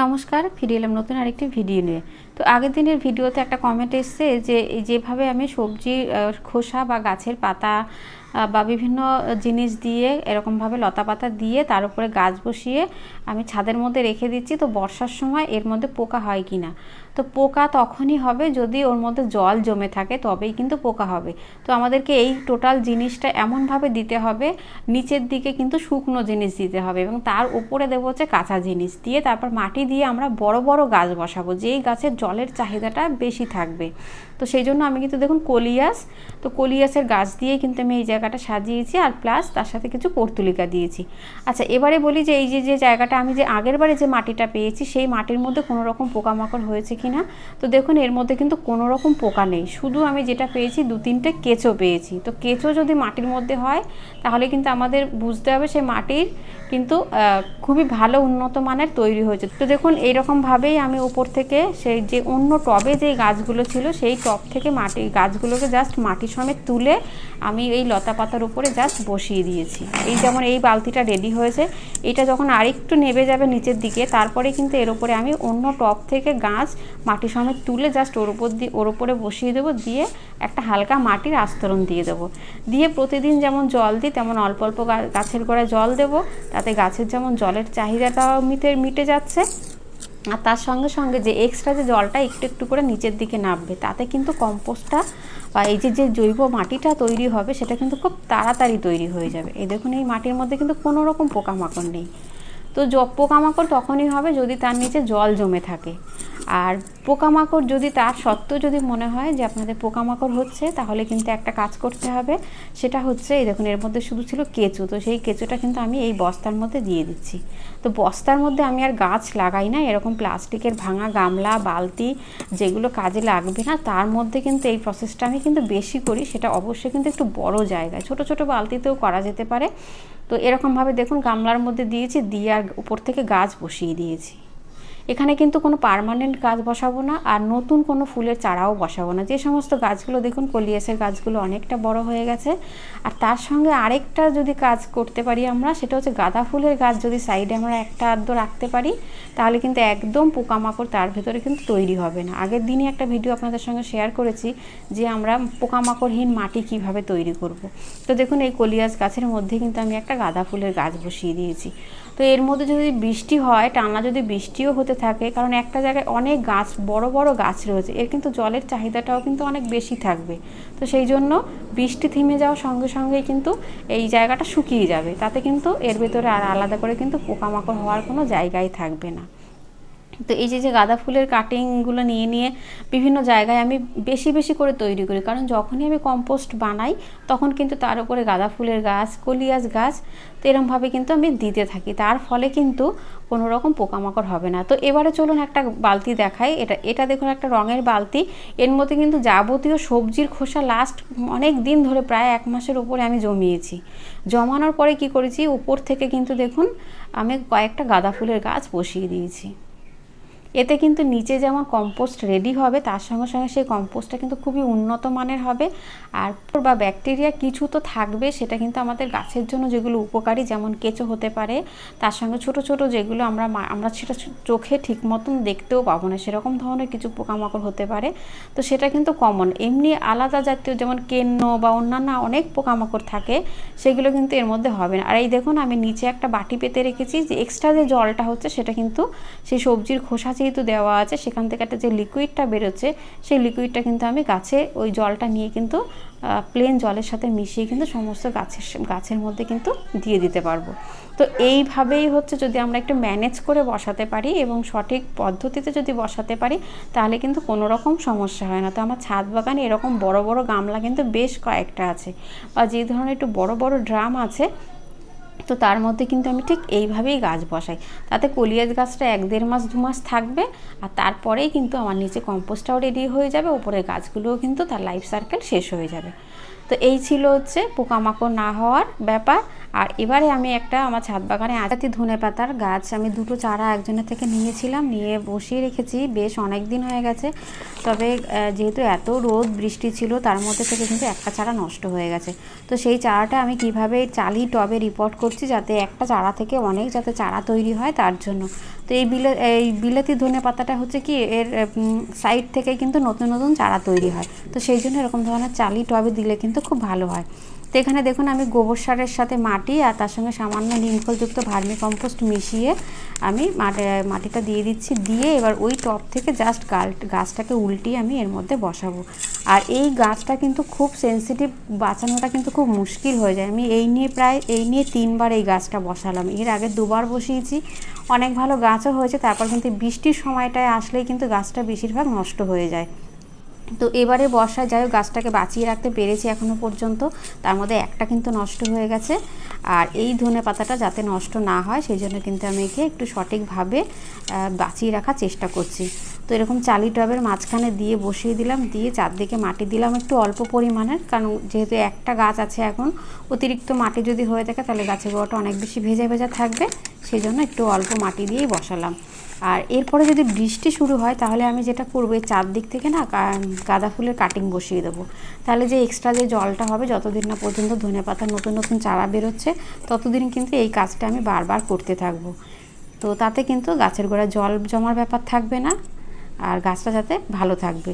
নমস্কার ফিরে এলাম নতুন আরেকটি ভিডিও নিয়ে। তো আগের দিনের ভিডিওতে একটা কমেন্ট এসছে যে যেভাবে আমি সবজি খোসা বা গাছের পাতা বা বিভিন্ন জিনিস দিয়ে এরকমভাবে লতা পাতা দিয়ে তার উপরে গাছ বসিয়ে আমি ছাদের মধ্যে রেখে দিচ্ছি, তো বর্ষার সময় এর মধ্যে পোকা হয় কি না তো পোকা তখনই হবে যদি ওর মধ্যে জল জমে থাকে, তবেই কিন্তু পোকা হবে। তো আমাদেরকে এই টোটাল জিনিসটা এমনভাবে দিতে হবে, নিচের দিকে কিন্তু শুকনো জিনিস দিতে হবে এবং তার উপরে দেবো হচ্ছে কাঁচা জিনিস। দিয়ে তারপর মাটি দিয়ে আমরা বড় বড় গাছ বসাবো। যেই গাছের জলের চাহিদাটা বেশি থাকবে। তো সেই জন্য আমি কিন্তু দেখুন কলিয়াস, তো কলিয়াসের গাছ দিয়ে কিন্তু আমি এই জায়গাটা সাজিয়েছি আর প্লাস তার সাথে কিছু পর্তুলিকা দিয়েছি। আচ্ছা এবারে বলি যে এই যে যে জায়গাটা আমি যে আগের বারে যে মাটিটা পেয়েছি, সেই মাটির মধ্যে কোনো রকম পোকামাকড় হয়েছে কি না তো দেখুন এর মধ্যে কিন্তু কোনো রকম পোকা নেই। শুধু আমি যেটা পেয়েছি, দু তিনটে কেঁচো পেয়েছি। তো কেঁচো যদি মাটির মধ্যে হয়, তাহলে কিন্তু আমাদের বুঝতে হবে সেই মাটির কিন্তু খুবই ভালো উন্নত মানের তৈরি হয়েছে। তো দেখুন এইরকমভাবেই আমি উপর থেকে সেই যে অন্য টবে যে গাছগুলো ছিল, সেই টব থেকে মাটি, গাছগুলোকে জাস্ট মাটি সমেত তুলে আমি এই লতা পাতার উপরে জাস্ট বসিয়ে দিয়েছি। এই যেমন এই বালতিটা রেডি হয়েছে, এটা যখন আরেকটু নেবে যাবে নিচের দিকে, তারপরে কিন্তু এর উপরে আমি অন্য টব থেকে গাছ মাটি সমেত তুলে জাস্ট ওর উপর দিয়ে ওর উপরে বসিয়ে দেবো, দিয়ে একটা হালকা মাটির আস্তরণ দিয়ে দেবো। দিয়ে প্রতিদিন যেমন জল দিই, তেমন অল্প অল্প গাছের গোড়ায় জল দেবো, তাতে গাছের যেমন জলের চাহিদাটাও মিটে মিটে যাচ্ছে। আর তার সঙ্গে সঙ্গে যে এক্সট্রা যে জলটা একটু একটু করে নিচের দিকে নামবে, তাতে কিন্তু কম্পোস্টটা বা এই যে যে জৈব মাটিটা তৈরি হবে, সেটা কিন্তু খুব তাড়াতাড়ি তৈরি হয়ে যাবে। এই দেখুন, এই মাটির মধ্যে কিন্তু কোনো রকম পোকামাকড় নেই। তো পোকামাকড় তখনই হবে যদি তার নিচে জল জমে থাকে। আর পোকামাকড় যদি তার সত্ত্বেও যদি মনে হয় যে আপনাদের পোকামাকড় হচ্ছে, তাহলে কিন্তু একটা কাজ করতে হবে। সেটা হচ্ছে, এই দেখুন, এর মধ্যে শুধু ছিল কেঁচু। তো সেই কেঁচুটা কিন্তু আমি এই বস্তার মধ্যে দিয়ে দিচ্ছি। তো বস্তার মধ্যে আমি আর গাছ লাগাই না। এরকম প্লাস্টিকের ভাঙা গামলা, বালতি যেগুলো কাজে লাগবে না, তার মধ্যে কিন্তু এই প্রসেসটা আমি কিন্তু বেশি করি। সেটা অবশ্যই কিন্তু একটু বড় জায়গায়। ছোট ছোট বালতিতেও করা যেতে পারে। তো এরকমভাবে দেখুন, গামলার মধ্যে দিয়েছি, দিয়ে আর উপর থেকে গাছ বসিয়ে দিয়েছি। এখানে কিন্তু কোনো পার্মানেন্ট গাছ বসাবো না আর নতুন কোনো ফুলের চারাও বসাবো না। যে সমস্ত গাছগুলো দেখুন, কলিয়াসের গাছগুলো অনেকটা বড় হয়ে গেছে। আর তার সঙ্গে আরেকটা যদি কাজ করতে পারি আমরা, সেটা হচ্ছে গাঁদা ফুলের গাছ যদি সাইডে আমরা একটা আধ রাখতে পারি, তাহলে কিন্তু একদম পোকামাকড় তার ভেতরে কিন্তু তৈরি হবে না। আগের দিনই একটা ভিডিও আপনাদের সঙ্গে শেয়ার করেছি যে আমরা পোকামাকড়হীন মাটি কীভাবে তৈরি করব। তো দেখুন, এই কলিয়াস গাছের মধ্যে কিন্তু আমি একটা গাঁদা ফুলের গাছ বসিয়ে দিয়েছি। তো এর মধ্যে যদি বৃষ্টি হয়, টানা যদি বৃষ্টিও হতে থাকে, কারণ একটা জায়গায় অনেক গাছ, বড় বড় গাছ রয়েছে, এর কিন্তু জলের চাহিদাটাও কিন্তু অনেক বেশি থাকবে। তো সেই জন্য বৃষ্টি থেমে যাওয়ার সঙ্গে সঙ্গেই কিন্তু এই জায়গাটা শুকিয়ে যাবে, তাতে কিন্তু এর ভেতরে আর আলাদা করে কিন্তু পোকামাকড় হওয়ার কোনো জায়গাই থাকবে না। তো এই যে যে গাঁদা ফুলের কাটিংগুলো নিয়ে নিয়ে বিভিন্ন জায়গায় আমি বেশি বেশি করে তৈরি করি। কারণ যখনই আমি কম্পোস্ট বানাই, তখন কিন্তু তার উপরে গাঁদা ফুলের গাছ, কলিয়াস গাছ, তো এরমভাবে কিন্তু আমি দিতে থাকি। তার ফলে কিন্তু কোনো রকম পোকামাকড় হবে না। তো এবারে চলুন একটা বালতি দেখাই। এটা এটা দেখুন একটা রঙের বালতি। এর মধ্যে কিন্তু যাবতীয় সবজির খোসা লাস্ট অনেক দিন ধরে প্রায় এক মাসের উপরে আমি জমিয়েছি। জমানোর পরে কি করেছি? উপর থেকে কিন্তু দেখুন আমি কয়েকটা গাঁদা ফুলের গাছ বসিয়ে দিয়েছি। এতে কিন্তু নিচে যেমন কম্পোস্ট রেডি হবে, তার সঙ্গে সঙ্গে সেই কম্পোস্টটা কিন্তু খুবই উন্নত মানের হবে। আর বা ব্যাকটেরিয়া কিছু তো থাকবে, সেটা কিন্তু আমাদের গাছের জন্য যেগুলো উপকারী, যেমন কেঁচো হতে পারে, তার সঙ্গে ছোট ছোট যেগুলো আমরা আমরা সেটা চোখে ঠিক মতন দেখতেও পাবো না। সেরকম ধরনের কিছু পোকামাকড় হতে পারে। তো সেটা কিন্তু কমন এমনি আলাদা জাতীয় যেমন কেন্ন বা অন্যান্য অনেক পোকামাকড় থাকে, সেগুলো কিন্তু এর মধ্যে হবে না। আর এই দেখুন, আমি নিচে একটা বাটি পেতে রেখেছি, যে এক্সট্রা যে জলটা হচ্ছে, সেটা কিন্তু সেই সবজির খোসা যেহেতু দেওয়া আছে, সেখান থেকে একটা যে লিকুইডটা বেরোচ্ছে, সেই লিকুইডটা কিন্তু আমি গাছে ওই জলটা নিয়ে কিন্তু প্লেন জলের সাথে মিশিয়ে কিন্তু সমস্ত গাছের গাছের মধ্যে কিন্তু দিয়ে দিতে পারব। তো এইভাবেই হচ্ছে যদি আমরা একটু ম্যানেজ করে বসাতে পারি এবং সঠিক পদ্ধতিতে যদি বসাতে পারি, তাহলে কিন্তু কোনো রকম সমস্যা হয় না। তো আমার ছাদ বাগানে এরকম বড় বড় গামলা কিন্তু বেশ কয়েকটা আছে। বা যে ধরনের একটু বড় বড় ড্রাম আছে তো তার মধ্যে কিন্তু আমি ঠিক এইভাবেই গাছ বসাই। তাতে কলিয়াজ গাছটা এক দেড় মাস, দু মাস থাকবে আর তারপরেই কিন্তু আমার নিচে কম্পোস্টটাও রেডি হয়ে যাবে উপরের গাছগুলোও কিন্তু তার লাইফ সার্কেল শেষ হয়ে যাবে। তো এই ছিল হচ্ছে পোকামাকড় না হওয়ার ব্যাপার। আর এবারে আমি একটা আমার ছাদ বাগানে আজাতি ধনে পাতার গাছ আমি দুটো চারা একজনের থেকে নিয়েছিলাম, নিয়ে বসিয়ে রেখেছি। বেশ অনেক দিন হয়ে গেছে। তবে যেহেতু এত রোদ, বৃষ্টি ছিল, তার মধ্যে থেকে কিন্তু একটা চারা নষ্ট হয়ে গেছে। তো সেই চারাটা আমি কীভাবে চালি টবে রিপোর্ট করছি যাতে একটা চারা থেকে অনেক যাতে চারা তৈরি হয় তার জন্য। তো এই বিলে, এই বিলাতি ধনে পাতাটা হচ্ছে কি, এর সাইড থেকে কিন্তু নতুন নতুন চারা তৈরি হয়। তো সেই জন্য এরকম ধরনের চালি টবে দিলে কিন্তু খুব ভালো হয়। তো এখানে দেখুন, আমি গোবর সারের সাথে মাটি আর তার সঙ্গে সামান্য নিমখলযুক্ত ভার্মি কম্পোস্ট মিশিয়ে আমি মাটি, মাটিটা দিয়ে দিচ্ছি। দিয়ে এবার ওই টব থেকে জাস্ট গাছটাকে উল্টিয়ে আমি এর মধ্যে বসাবো। আর এই গাছটা কিন্তু খুব সেনসিটিভ বাঁচানোটা কিন্তু খুব মুশকিল হয়ে যায়। আমি এই নিয়ে প্রায়, এই নিয়ে তিনবার এই গাছটা বসালাম। এর আগে দুবার বসিয়েছি, অনেক ভালো গাছও হয়েছে, তারপর কিন্তু বৃষ্টির সময়টায় আসলেই কিন্তু গাছটা বেশিরভাগ নষ্ট হয়ে যায়। তো এবারে বর্ষায় যাই হোক, গাছটাকে বাঁচিয়ে রাখতে পেরেছি এখনও পর্যন্ত। তার মধ্যে একটা কিন্তু নষ্ট হয়ে গেছে। আর এই ধনে পাতাটা যাতে নষ্ট না হয়, সেই জন্য কিন্তু আমি একে একটু সঠিকভাবে বাঁচিয়ে রাখার চেষ্টা করছি। তো এরকম চালি টবের মাঝখানে দিয়ে বসিয়ে দিলাম, দিয়ে চারদিকে মাটি দিলাম একটু অল্প পরিমাণের কারণ যেহেতু একটা গাছ আছে এখন, অতিরিক্ত মাটি যদি হয়ে থাকে, তাহলে গাছের গোড়াটা অনেক বেশি ভেজা ভেজা থাকবে। সেই জন্য একটু অল্প মাটি দিয়েই বসালাম। আর এরপরে যদি বৃষ্টি শুরু হয়, তাহলে আমি যেটা করব, এই চারদিক থেকে না গাঁদা ফুলের কাটিং বসিয়ে দেবো। তাহলে যে এক্সট্রা যে জলটা হবে, যতদিন না পর্যন্ত ধনে পাতার নতুন নতুন চারা বেরোচ্ছে, ততদিন কিন্তু এই কাজটা আমি বারবার করতে থাকব। তো তাতে কিন্তু গাছের গোড়ায় জল জমার ব্যাপার থাকবে না, আর গাছটা যাতে ভালো থাকবে।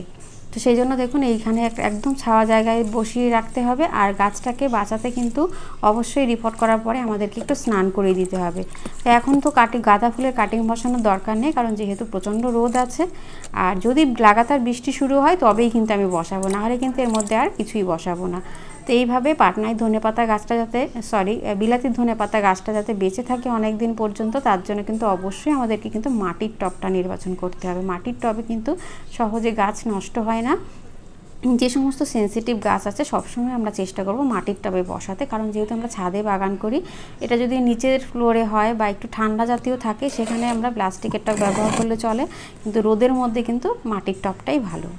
তো সেই জন্য দেখুন, এইখানে এক- একদম ছাওয়া জায়গায় বসিয়ে রাখতে হবে আর গাছটাকে বাঁচাতে কিন্তু অবশ্যই রিপোর্ট করার পরে আমাদেরকে একটু স্নান করিয়ে দিতে হবে। তো এখন তো কাটি, গাঁদা ফুলের কাটিং বসানোর দরকার নেই, কারণ যেহেতু প্রচণ্ড রোদ আছে, আর যদি লাগাতার বৃষ্টি শুরু হয় তবেই কিন্তু আমি বসাবো না হলে কিন্তু এর মধ্যে আর কিছুই বসাবো না। তো এইভাবে পাটনায় ধনে পাতা গাছটা যাতে সরি বিলাতির ধনে পাতা গাছটা যাতে বেঁচে থাকে অনেক দিন পর্যন্ত, তার জন্য কিন্তু অবশ্যই আমাদেরকে কিন্তু মাটির টবটা নির্বাচন করতে হবে। মাটির টবে কিন্তু সহজে গাছ নষ্ট হয় না। যে সমস্ত সেনসিটিভ গাছ আছে, সবসময় আমরা চেষ্টা করব মাটির টবে বসাতে। কারণ যেহেতু আমরা ছাদে বাগান করি, এটা যদি নিচের ফ্লোরে হয় বা একটু ঠান্ডা জাতীয় থাকে, সেখানে আমরা প্লাস্টিকের টব ব্যবহার করলে চলে। কিন্তু রোদের মধ্যে কিন্তু মাটির টবটাই ভালো।